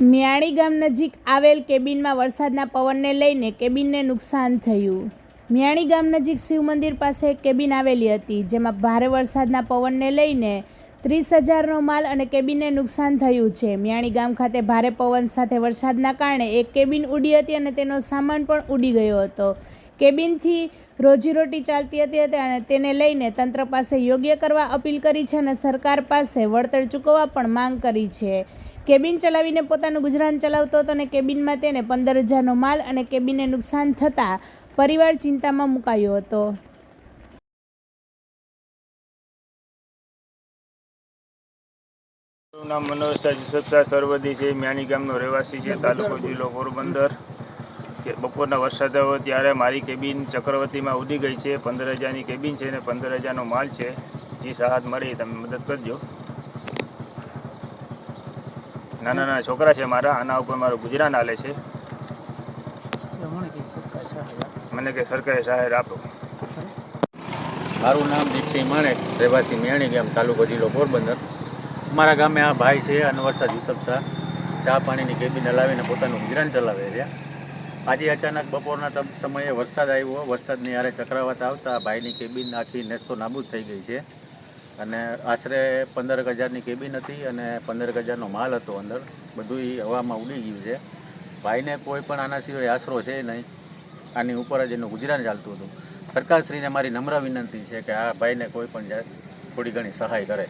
મિયાણી ગામ નજીક આવેલ કેબિનમાં વરસાદના પવનને લઈને કેબિનને નુકસાન થયું. મિયાણી ગામ નજીક શિવ મંદિર પાસે એક કેબિન આવેલી હતી, જેમાં ભારે વરસાદના પવનને લઈને ત્રીસ હજારનો માલ અને કેબિનને નુકસાન થયું છે. મિયાણી ગામ ખાતે ભારે પવન સાથે વરસાદના કારણે એક કેબિન ઉડી હતી અને તેનો સામાન પણ ઉડી ગયો હતો. કેબિનથી રોજીરોટી ચાલતી હતી અને તેને લઈને તંત્ર પાસે યોગ્ય કરવા અપીલ કરી છે અને સરકાર પાસે વળતર ચૂકવવા પણ માંગ કરી છે. કેબિન ચલાવીને પોતાનું ગુજરાન ચલાવતો હતો અને કેબિનમાં તેને પંદર હજારનો માલ અને કેબિનને નુકસાન થતાં પરિવાર ચિંતામાં મુકાયો હતો. નામ મનોજ સત્તા સરવદી છે મ્યાની ગામનો રહેવાસી છે તાલુકો જિલ્લો પોરબંદર. કે બપોરના વરસાદ આવ્યો ત્યારે મારી કેબિન ચક્રવર્તીમાં ઉડી ગઈ છે પંદર હજારની કેબિન છે અને પંદર હજારનો માલ છે. જે સહાયત મળી તમે મદદ કરજો. નાના નાના છોકરા છે મારા આના ઉપર મારું ગુજરાન હાલે છે. મને કે સરકારે સહાય આપો. મારું નામ દીપસિંહ માણેક, રહેવાસી મેણી ગામ, તાલુકો જિલ્લો પોરબંદર. અમારા ગામે આ ભાઈ છે, અનવરસાદ યુસફ શાહ. ચા પાણીની કેબિન હલાવીને પોતાનું ગુજરાન ચલાવે છે આજે અચાનક બપોરના સમયે વરસાદ આવ્યો. વરસાદની આરે ચક્રાવાત આવતા ભાઈની કેબિન આખી નેસ્તો નાબૂદ થઈ ગઈ છે. અને આશરે પંદર હજારની કેબિન હતી અને પંદર હજારનો માલ હતો અંદર. બધું હવામાં ઉડી ગયું છે. ભાઈને કોઈ પણ આના સિવાય આશરો છે નહીં. આની ઉપર જ એનું ગુજરાન ચાલતું હતું. સરકારશ્રીને મારી નમ્ર વિનંતી છે કે આ ભાઈને કોઈ પણ થોડી ઘણી સહાય કરે.